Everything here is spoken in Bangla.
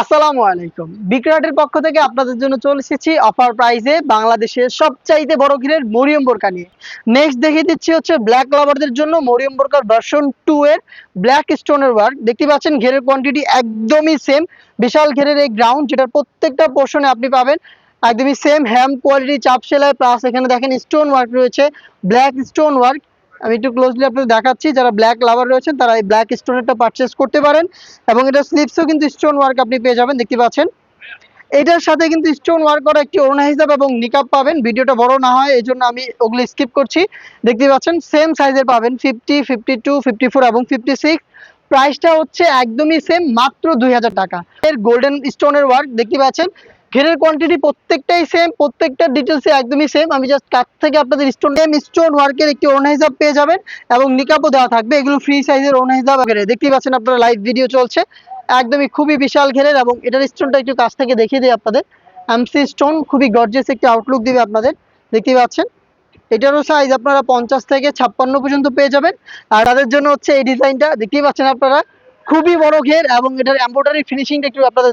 আসসালামু আলাইকুম। বিক্রাটের পক্ষ থেকে আপনাদের জন্য চলে এসেছি অফার প্রাইসে বাংলাদেশের সবচাইতে বড় ঘিরের মরিয়ম বোরকা নিয়ে। নেক্সট দেখিয়ে দিচ্ছি হচ্ছে ব্ল্যাক লাভারদের জন্য মরিয়ম বোরকার ভার্সন টু এর ব্ল্যাক স্টোনের ওয়ার্ক দেখতে পাচ্ছেন ঘেরের কোয়ান্টিটি একদমই সেম বিশাল ঘেরের এই গ্রাউন্ড যেটার প্রত্যেকটা পোর্শনে আপনি পাবেন একদমই সেম হ্যাম কোয়ালিটি চাপ সেলাই প্লাস এখানে দেখেন স্টোন ওয়ার্ক রয়েছে। ব্ল্যাক স্টোন ওয়ার্ক আমি একটু ক্লোজলি আপনাদের দেখাচ্ছি, যারা ব্ল্যাক লাভার রয়েছেন, তারা এই ব্ল্যাক স্টোনেরটা পারচেস করতে পারেন এবং এটা স্লিপসও কিন্তু স্টোন ওয়ার্ক আপনি পেয়ে যাবেন, দেখতে পাচ্ছেন। এটার সাথে কিন্তু স্টোন ওয়ার্ক করা একটি ওড়না হিসাব এবং নিকাপ পাবেন, ভিডিওটা বড় না হয় এই জন্য আমি ওগুলো স্কিপ করছি। দেখতে পাচ্ছেন সেম সাইজের পাবেন fifty fifty two fifty four এবং ফিফটি সিক্স প্রাইসটা হচ্ছে একদমই সেম মাত্র দুই হাজার টাকা। এর গোল্ডেন স্টোনের ওয়ার্ক দেখতে পাচ্ছেন ঘেরের কোয়ান্টিটি প্রত্যেকটাই সেম প্রত্যেকটা ডিটেলসে একদমই সেম আমি জাস্ট কাছ থেকে আপনাদের স্টোন এম স্টোন ওয়ার্কের একটি ওড়না হিসাব পেয়ে যাবেন এবং নিকাপও দেওয়া থাকবে। এগুলো ফ্রি সাইজের ওড়না হিসাব দেখতেই পাচ্ছেন আপনারা লাইভ ভিডিও চলছে। একদমই খুবই বিশাল ঘেরের এবং এটার স্টোনটা একটু কাছ থেকে দেখিয়ে দিই আপনাদের। এমসি স্টোন খুবই গর্জিয়াস একটি আউটলুক দিবে আপনাদের। দেখতেই পাচ্ছেন? এটারও সাইজ আপনারা পঞ্চাশ থেকে ছাপ্পান্ন পর্যন্ত পেয়ে যাবেন। আর তাদের জন্য হচ্ছে এই ডিজাইনটা দেখতেই পাচ্ছেন আপনারা? খুবই বড় ঘের এবং এটার এম্ব্রয়ডারি ফিনিশিংটা একটু আপনাদের